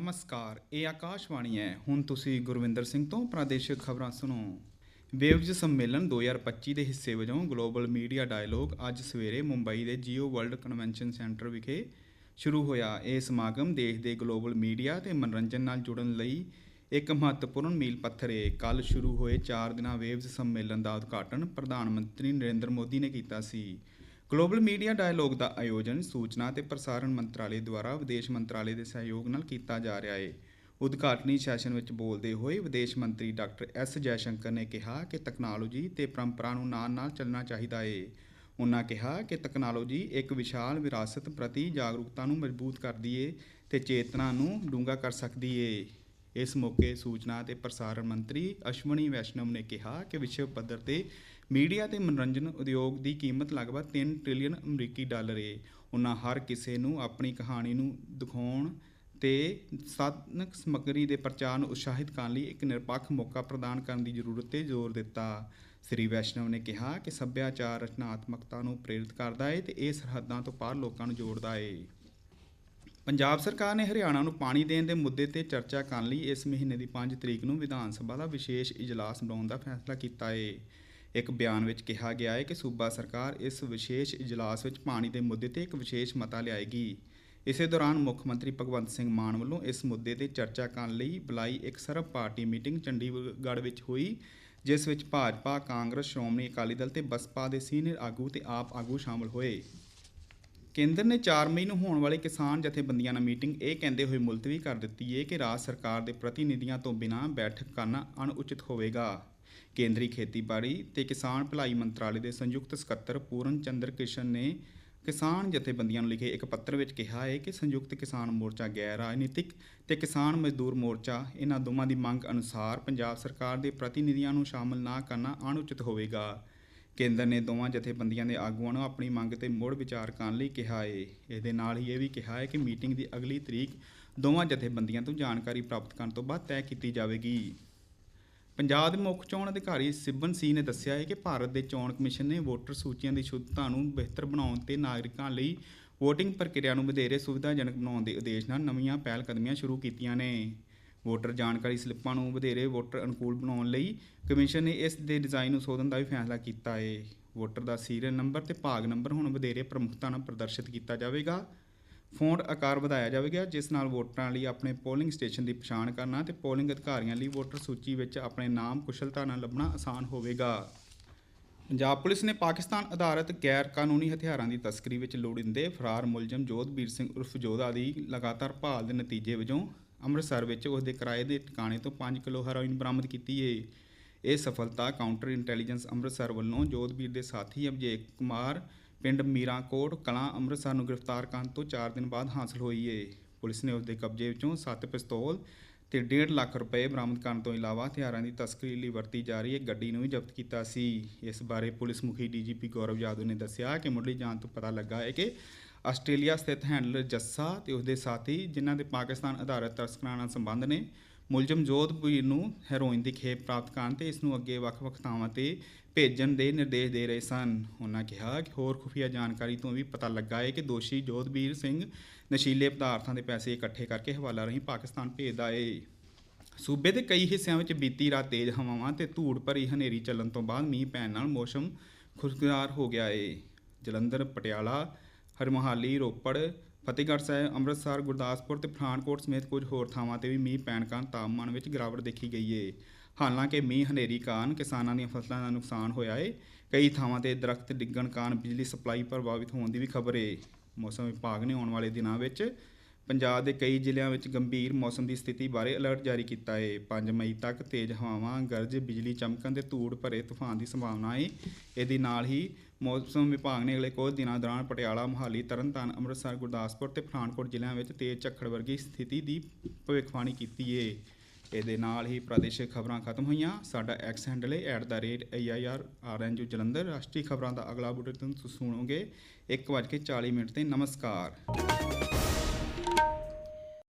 ਨਮਸਕਾਰ, ਇਹ ਆਕਾਸ਼ਵਾਣੀ ਹੈ। ਹੁਣ ਤੁਸੀਂ ਗੁਰਵਿੰਦਰ ਸਿੰਘ ਤੋਂ ਪ੍ਰਾਦੇਸ਼ਿਕ ਖਬਰਾਂ ਸੁਣੋ। ਵੇਵਜ਼ ਸੰਮੇਲਨ 2025 ਦੇ ਹਿੱਸੇ ਵਜੋਂ ਗਲੋਬਲ ਮੀਡੀਆ ਡਾਇਲੋਗ ਅੱਜ ਸਵੇਰੇ ਮੁੰਬਈ ਦੇ ਜੀਓ ਵਰਲਡ ਕਨਵੈਨਸ਼ਨ ਸੈਂਟਰ ਵਿਖੇ ਸ਼ੁਰੂ ਹੋਇਆ। ਇਹ ਸਮਾਗਮ ਦੇਸ਼ ਦੇ ਗਲੋਬਲ ਮੀਡੀਆ ਤੇ ਮਨੋਰੰਜਨ ਨਾਲ ਜੁੜਨ ਲਈ ਇੱਕ ਮਹੱਤਵਪੂਰਨ ਮੀਲ ਪੱਥਰ ਹੈ ਕੱਲ ਸ਼ੁਰੂ ਹੋਏ 4 ਦਿਨਾਂ ਵੇਵਜ਼ ਸੰਮੇਲਨ ਦਾ ਉਦਘਾਟਨ ਪ੍ਰਧਾਨ ਮੰਤਰੀ ਨਰਿੰਦਰ ਮੋਦੀ ਨੇ ਕੀਤਾ ਸੀ। ਗਲੋਬਲ ਮੀਡੀਆ ਡਾਇਲੋਗ ਦਾ ਆਯੋਜਨ ਸੂਚਨਾ ਤੇ ਪ੍ਰਸਾਰਣ ਮੰਤਰਾਲੇ ਦੁਆਰਾ ਵਿਦੇਸ਼ ਮੰਤਰਾਲੇ ਦੇ ਸਹਿਯੋਗ ਨਾਲ ਕੀਤਾ ਜਾ ਰਿਹਾ ਹੈ ਉਦਘਾਟਨੀ ਸੈਸ਼ਨ ਵਿੱਚ ਬੋਲਦੇ ਹੋਏ ਵਿਦੇਸ਼ ਮੰਤਰੀ ਡਾਕਟਰ ਐਸ ਜੈਸ਼ੰਕਰ ਨੇ ਕਿਹਾ ਕਿ ਤਕਨਾਲੋਜੀ ਤੇ ਪਰੰਪਰਾ ਨੂੰ ਨਾਲ-ਨਾਲ ਚੱਲਣਾ ਚਾਹੀਦਾ ਹੈ ਉਨ੍ਹਾਂ ਕਿਹਾ ਕਿ ਤਕਨਾਲੋਜੀ ਇੱਕ ਵਿਸ਼ਾਲ ਵਿਰਾਸਤ ਪ੍ਰਤੀ ਜਾਗਰੂਕਤਾ ਨੂੰ ਮਜ਼ਬੂਤ ਕਰਦੀ ਏ ਤੇ ਚੇਤਨਾ ਨੂੰ ਡੂੰਘਾ ਕਰ ਸਕਦੀ ਏ। ਇਸ ਮੌਕੇ ਸੂਚਨਾ ਤੇ ਪ੍ਰਸਾਰਣ ਮੰਤਰੀ ਅਸ਼ਵਨੀ ਵੈਸ਼ਨਵ ਨੇ ਕਿਹਾ ਕਿ ਵਿਸ਼ਵ ਪੱਧਰ ਤੇ ਮੀਡੀਆ ਤੇ ਮਨੋਰੰਜਨ ਉਦਯੋਗ ਦੀ ਕੀਮਤ ਲਗਭਗ 3 ਟ੍ਰਿਲੀਅਨ ਅਮਰੀਕੀ ਡਾਲਰ ਏ। ਉਹਨਾਂ ਹਰ ਕਿਸੇ ਨੂੰ ਆਪਣੀ ਕਹਾਣੀ ਨੂੰ ਦਿਖਾਉਣ ਤੇ ਸਾਧਨਕ ਸਮੱਗਰੀ ਦੇ ਪ੍ਰਚਾਰ ਨੂੰ ਉਤਸ਼ਾਹਿਤ ਕਰਨ ਲਈ ਇੱਕ ਨਿਰਪੱਖ ਮੌਕਾ ਪ੍ਰਦਾਨ ਕਰਨ ਦੀ ਜ਼ਰੂਰਤ ਤੇ ਜ਼ੋਰ ਦਿੱਤਾ। ਸ੍ਰੀ ਵੈਸ਼ਨਵ ਨੇ ਕਿਹਾ ਕਿ ਸੱਭਿਆਚਾਰ ਰਚਨਾਤਮਕਤਾ ਨੂੰ ਪ੍ਰੇਰਿਤ ਕਰਦਾ ਹੈ ਤੇ ਇਹ ਸਰਹੱਦਾਂ ਤੋਂ ਪਾਰ ਲੋਕਾਂ ਨੂੰ ਜੋੜਦਾ ਹੈ ਪੰਜਾਬ ਸਰਕਾਰ ਨੇ ਹਰਿਆਣਾ ਨੂੰ ਪਾਣੀ ਦੇਣ ਦੇ ਮੁੱਦੇ ਤੇ ਚਰਚਾ ਕਰਨ ਲਈ ਇਸ ਮਹੀਨੇ ਦੀ 5 ਤਰੀਕ ਨੂੰ ਵਿਧਾਨ ਸਭਾ ਦਾ ਵਿਸ਼ੇਸ਼ ਇਜਲਾਸ ਬੁਲਾਉਣ ਦਾ ਫੈਸਲਾ ਕੀਤਾ ਹੈ ਇੱਕ ਬਿਆਨ ਵਿੱਚ ਕਿਹਾ ਗਿਆ ਹੈ ਕਿ ਸੂਬਾ ਸਰਕਾਰ ਇਸ ਵਿਸ਼ੇਸ਼ ਇਜਲਾਸ ਵਿੱਚ ਪਾਣੀ ਦੇ ਮੁੱਦੇ ਤੇ ਇੱਕ ਵਿਸ਼ੇਸ਼ ਮਤਾ ਲਿਆਏਗੀ। ਇਸੇ ਦੌਰਾਨ ਮੁੱਖ ਮੰਤਰੀ ਭਗਵੰਤ ਸਿੰਘ ਮਾਨ ਵੱਲੋਂ ਇਸ ਮੁੱਦੇ ਤੇ ਚਰਚਾ ਕਰਨ ਲਈ ਬੁਲਾਈ ਇੱਕ ਸਰਬ ਪਾਰਟੀ ਮੀਟਿੰਗ ਚੰਡੀਗੜ੍ਹ ਵਿੱਚ ਹੋਈ, ਜਿਸ ਵਿੱਚ ਭਾਜਪਾ, ਕਾਂਗਰਸ, ਸ਼੍ਰੋਮਣੀ ਅਕਾਲੀ ਦਲ ਤੇ ਬਸਪਾ ਦੇ ਸੀਨੀਅਰ ਆਗੂ ਤੇ ਆਪ ਆਗੂ ਸ਼ਾਮਲ ਹੋਏ। ਕੇਂਦਰ ਨੇ 4 ਮਈ ਨੂੰ ਹੋਣ ਵਾਲੇ ਕਿਸਾਨ ਜਥੇਬੰਦੀਆਂ ਨਾਲ ਮੀਟਿੰਗ ਇਹ ਕਹਿੰਦੇ ਹੋਏ ਮੁਲਤਵੀ ਕਰ ਦਿੱਤੀ ਹੈ ਕਿ ਰਾਜ ਸਰਕਾਰ ਦੇ ਪ੍ਰਤੀਨਿਧੀਆਂ ਤੋਂ ਬਿਨਾਂ ਬੈਠਕ ਕਰਨਾ ਅਣਉਚਿਤ ਹੋਵੇਗਾ। ਕੇਂਦਰੀ ਖੇਤੀਬਾੜੀ ਤੇ ਕਿਸਾਨ ਭਲਾਈ ਮੰਤਰਾਲੇ ਦੇ ਸੰਯੁਕਤ ਸਕੱਤਰ ਪੂਰਨ ਚੰਦਰ ਕਿਸ਼ਨ ਨੇ ਕਿਸਾਨ ਜਥੇਬੰਦੀਆਂ ਨੂੰ ਲਿਖੇ ਇੱਕ ਪੱਤਰ ਵਿੱਚ ਕਿਹਾ ਹੈ ਕਿ ਸੰਯੁਕਤ ਕਿਸਾਨ ਮੋਰਚਾ ਗੈਰ ਰਾਜਨੀਤਿਕ ਤੇ ਕਿਸਾਨ ਮਜ਼ਦੂਰ ਮੋਰਚਾ ਇਹਨਾਂ ਦੋਵਾਂ ਦੀ ਮੰਗ ਅਨੁਸਾਰ ਪੰਜਾਬ ਸਰਕਾਰ ਦੇ ਪ੍ਰਤੀਨਿਧੀਆਂ ਨੂੰ ਸ਼ਾਮਲ ਨਾ ਕਰਨਾ ਅਣਉਚਿਤ ਹੋਵੇਗਾ। ਕੇਂਦਰ ਨੇ ਦੋਵਾਂ ਜਥੇਬੰਦੀਆਂ ਦੇ ਆਗੂਆਂ ਨੂੰ ਆਪਣੀ ਮੰਗ ਤੇ ਮੁੜ ਵਿਚਾਰ ਕਰਨ ਲਈ ਕਿਹਾ ਹੈ। ਇਹਦੇ ਨਾਲ ਹੀ ਇਹ ਵੀ ਕਿਹਾ ਹੈ ਕਿ ਮੀਟਿੰਗ ਦੀ ਅਗਲੀ ਤਰੀਕ ਦੋਵਾਂ ਜਥੇਬੰਦੀਆਂ ਤੋਂ ਜਾਣਕਾਰੀ ਪ੍ਰਾਪਤ ਕਰਨ ਤੋਂ ਬਾਅਦ ਤੈਅ ਕੀਤੀ ਜਾਵੇਗੀ। ਪੰਜਾਬ ਦੇ ਮੁੱਖ ਚੋਣ ਅਧਿਕਾਰੀ ਸਿਬਨ ਸੀ ਨੇ ਦੱਸਿਆ ਹੈ ਕਿ ਭਾਰਤ ਦੇ ਚੋਣ ਕਮਿਸ਼ਨ ਨੇ ਵੋਟਰ ਸੂਚੀਆਂ ਦੀ ਸ਼ੁੱਧਤਾ ਨੂੰ ਬਿਹਤਰ ਬਣਾਉਣ ਤੇ ਨਾਗਰਿਕਾਂ ਲਈ VOTING ਪ੍ਰਕਿਰਿਆ ਨੂੰ ਵਧੇਰੇ ਸੁਵਿਧਾਜਨਕ ਬਣਾਉਣ ਦੇ ਉਦੇਸ਼ ਨਾਲ ਨਵੀਆਂ ਪਹਿਲ ਕਦਮੀਆਂ ਸ਼ੁਰੂ ਕੀਤੀਆਂ ਨੇ। ਵੋਟਰ ਜਾਣਕਾਰੀ ਸਲਿੱਪਾਂ ਨੂੰ ਵਧੇਰੇ ਵੋਟਰ ਅਨੁਕੂਲ ਬਣਾਉਣ ਲਈ ਕਮਿਸ਼ਨ ਨੇ ਇਸ ਦੇ ਡਿਜ਼ਾਈਨ ਨੂੰ ਸੋਧਣ ਦਾ ਵੀ ਫੈਸਲਾ ਕੀਤਾ ਹੈ। ਵੋਟਰ ਦਾ ਸੀਰੀਅਲ ਨੰਬਰ ਤੇ ਭਾਗ ਨੰਬਰ ਹੁਣ ਵਧੇਰੇ ਪ੍ਰਮੁੱਖਤਾ ਨਾਲ ਪ੍ਰਦਰਸ਼ਿਤ ਕੀਤਾ ਜਾਵੇਗਾ। ਫੌਂਟ ਆਕਾਰ ਵਧਾਇਆ ਜਾਵੇਗਾ, ਜਿਸ ਨਾਲ ਵੋਟਰਾਂ ਲਈ ਆਪਣੇ ਪੋਲਿੰਗ ਸਟੇਸ਼ਨ ਦੀ ਪਛਾਣ ਕਰਨਾ ਤੇ ਪੋਲਿੰਗ ਅਧਿਕਾਰੀਆਂ ਲਈ ਵੋਟਰ ਸੂਚੀ ਵਿੱਚ ਆਪਣੇ ਨਾਮ, ਕੁਸ਼ਲਤਾ ਨਾਲ ਲੱਭਣਾ ਆਸਾਨ ਹੋਵੇਗਾ। ਪੰਜਾਬ ਪੁਲਿਸ ਨੇ ਪਾਕਿਸਤਾਨ ਆਧਾਰਿਤ ਗੈਰ ਕਾਨੂੰਨੀ ਹਥਿਆਰਾਂ ਦੀ ਤਸਕਰੀ ਵਿੱਚ ਲੋੜਿੰਦੇ ਫਰਾਰ ਮੁਲਜ਼ਮ ਜੋਧਬੀਰ ਸਿੰਘ ਉਰਫ ਜੋਧਾ ਦੀ ਲਗਾਤਾਰ ਭਾਲ ਦੇ ਨਤੀਜੇ ਵਜੋਂ ਅੰਮ੍ਰਿਤਸਰ ਵਿੱਚ ਉਸ ਦੇ ਕਿਰਾਏ ਦੇ ਟਿਕਾਣੇ ਤੋਂ 5 ਕਿਲੋ ਹੈਰੋਇਨ ਬਰਾਮਦ ਕੀਤੀ ਹੈ ਇਹ ਸਫਲਤਾ ਕਾਊਂਟਰ ਇੰਟੈਲੀਜੈਂਸ ਅੰਮ੍ਰਿਤਸਰ ਵੱਲੋਂ ਜੋਧਬੀਰ ਦੇ ਸਾਥੀ ਅਭਜੇਕ ਕੁਮਾਰ ਪਿੰਡ ਮੀਰਾਂਕੋਟ ਕਲਾਂ ਅੰਮ੍ਰਿਤਸਰ ਨੂੰ ਗ੍ਰਿਫਤਾਰ ਕਰਨ ਤੋਂ 4 ਦਿਨ ਬਾਅਦ ਹਾਸਲ ਹੋਈ ਏ। ਪੁਲਿਸ ਨੇ ਉਸ ਦੇ ਕਬਜ਼ੇ ਵਿੱਚੋਂ 7 ਪਿਸਤੌਲ ਤੇ 1.5 ਲੱਖ ਰੁਪਏ ਬਰਾਮਦ ਕਰਨ ਤੋਂ ਇਲਾਵਾ ਹਥਿਆਰਾਂ ਦੀ ਤਸਕਰੀ ਲਈ ਵਰਤੀ ਜਾ ਰਹੀ ਇੱਕ ਗੱਡੀ ਨੂੰ ਵੀ ਜ਼ਬਤ ਕੀਤਾ ਸੀ। ਇਸ ਬਾਰੇ ਪੁਲਿਸ ਮੁਖੀ ਡੀਜੀਪੀ ਗੌਰਵ ਯਾਦਵ ਨੇ ਦੱਸਿਆ ਕਿ ਮੁੱਢਲੀ ਜਾਂਚ ਤੋਂ ਪਤਾ ਲੱਗਾ ਹੈ ਕਿ ਆਸਟ੍ਰੇਲੀਆ ਸਥਿਤ ਹੈਂਡਲਰ ਜੱਸਾ ਤੇ ਉਸ ਦੇ ਸਾਥੀ, ਜਿਨ੍ਹਾਂ ਦੇ ਪਾਕਿਸਤਾਨ ਆਧਾਰਿਤ ਤਸਕਰਾਂ ਨਾਲ ਸੰਬੰਧ ਨੇ ਮੁਲਜ਼ਮ ਜੋਧਬੀਰ ਨੂੰ ਹੈਰੋਇਨ ਦੀ ਖੇਪ ਪ੍ਰਾਪਤ ਕਰਨ ਤੇ ਇਸ ਨੂੰ ਅੱਗੇ ਵੱਖ-ਵੱਖ ਥਾਵਾਂ ਤੇ ਭੇਜਣ ਦੇ ਨਿਰਦੇਸ਼ ਦੇ ਰਹੇ ਸਨ। ਉਹਨਾਂ ਕਿਹਾ ਕਿ ਹੋਰ ਖੁਫੀਆ ਜਾਣਕਾਰੀ ਤੋਂ ਵੀ ਪਤਾ ਲੱਗਾ ਹੈ ਕਿ ਦੋਸ਼ੀ ਜੋਧਬੀਰ ਸਿੰਘ ਨਸ਼ੀਲੇ ਪਦਾਰਥਾਂ ਦੇ ਪੈਸੇ ਇਕੱਠੇ ਕਰਕੇ ਹਵਾਲਾ ਰਾਹੀਂ ਪਾਕਿਸਤਾਨ ਭੇਜਦਾ ਏ। ਸੂਬੇ ਦੇ ਕਈ ਹਿੱਸਿਆਂ ਵਿੱਚ ਬੀਤੀ ਰਾਤ ਤੇਜ਼ ਹਵਾਵਾਂ ਤੇ ਧੂੜ ਭਰੀ ਹਨੇਰੀ ਚੱਲਣ ਤੋਂ ਬਾਅਦ ਮੀਂਹ ਪੈਣ ਨਾਲ ਮੌਸਮ ਖੁਸ਼ਗਵਾਰ ਹੋ ਗਿਆ ਏ। ਜਲੰਧਰ, ਪਟਿਆਲਾ, ਹਰਮੋਹਾਲੀ, ਰੋਪੜ ਫਤਿਹਗੜ੍ਹ ਸਾਹਿਬ, ਅੰਮ੍ਰਿਤਸਰ, ਗੁਰਦਾਸਪੁਰ ਤੇ ਪਠਾਨਕੋਟ ਸਮੇਤ ਕੁਝ ਹੋਰ ਥਾਵਾਂ ਤੇ ਵੀ ਮੀਂਹ ਪੈਣ ਕਾਰਨ ਤਾਪਮਾਨ ਵਿੱਚ ਗਿਰਾਵਟ ਦੇਖੀ ਗਈ ਏ। ਹਾਲਾਂਕਿ ਮੀਂਹ ਹਨੇਰੀ ਕਾਰਨ ਕਿਸਾਨਾਂ ਦੀਆਂ ਫਸਲਾਂ ਦਾ ਨੁਕਸਾਨ ਹੋਇਆ ਏ। ਕਈ ਥਾਵਾਂ ਤੇ ਦਰਖਤ ਡਿੱਗਣ ਕਾਰਨ ਬਿਜਲੀ ਸਪਲਾਈ ਪ੍ਰਭਾਵਿਤ ਹੋਣ ਦੀ ਵੀ ਖਬਰ ਏ। ਮੌਸਮ ਵਿਭਾਗ ਨੇ ਆਉਣ ਵਾਲੇ ਦਿਨਾਂ ਵਿੱਚ ਪੰਜਾਬ ਦੇ ਕਈ ਜ਼ਿਲ੍ਹਿਆਂ ਵਿੱਚ ਗੰਭੀਰ ਮੌਸਮ ਦੀ ਸਥਿਤੀ ਬਾਰੇ ਅਲਰਟ ਜਾਰੀ ਕੀਤਾ ਹੈ 5 ਮਈ ਤੱਕ ਤੇਜ਼ ਹਵਾਵਾਂ, ਗਰਜ, ਬਿਜਲੀ ਚਮਕਣ ਤੇ ਧੂੜ ਭਰੇ ਤੂਫਾਨ ਦੀ ਸੰਭਾਵਨਾ ਹੈ ਇਹਦੇ ਨਾਲ ਹੀ ਮੌਸਮ ਵਿਭਾਗ ਨੇ ਅਗਲੇ ਕੁਝ ਦਿਨਾਂ ਦੌਰਾਨ ਪਟਿਆਲਾ, ਮੁਹਾਲੀ, ਤਰਨਤਾਰਨ, ਅੰਮ੍ਰਿਤਸਰ, ਗੁਰਦਾਸਪੁਰ ਤੇ ਪਠਾਨਕੋਟ ਜ਼ਿਲ੍ਹਿਆਂ ਵਿੱਚ ਤੇਜ਼ ਝੱਖੜ ਵਰਗੀ ਸਥਿਤੀ ਦੀ ਭਵਿੱਖਬਾਣੀ ਕੀਤੀ ਏ। ਇਹਦੇ ਨਾਲ ਹੀ ਪ੍ਰਾਦੇਸ਼ਿਕ ਖਬਰਾਂ ਖਤਮ ਹੋਈਆਂ। ਸਾਡਾ ਐਕਸ ਹੈਂਡਲ ਹੈ @air ਜਲੰਧਰ। ਰਾਸ਼ਟਰੀ ਖਬਰਾਂ ਦਾ ਅਗਲਾ ਬੁਲੇਟਿਨ ਤੁਸੀਂ ਸੁਣੋਗੇ। 1:40 ਮਿੰਟ ਤੇ ਨਮਸਕਾਰ।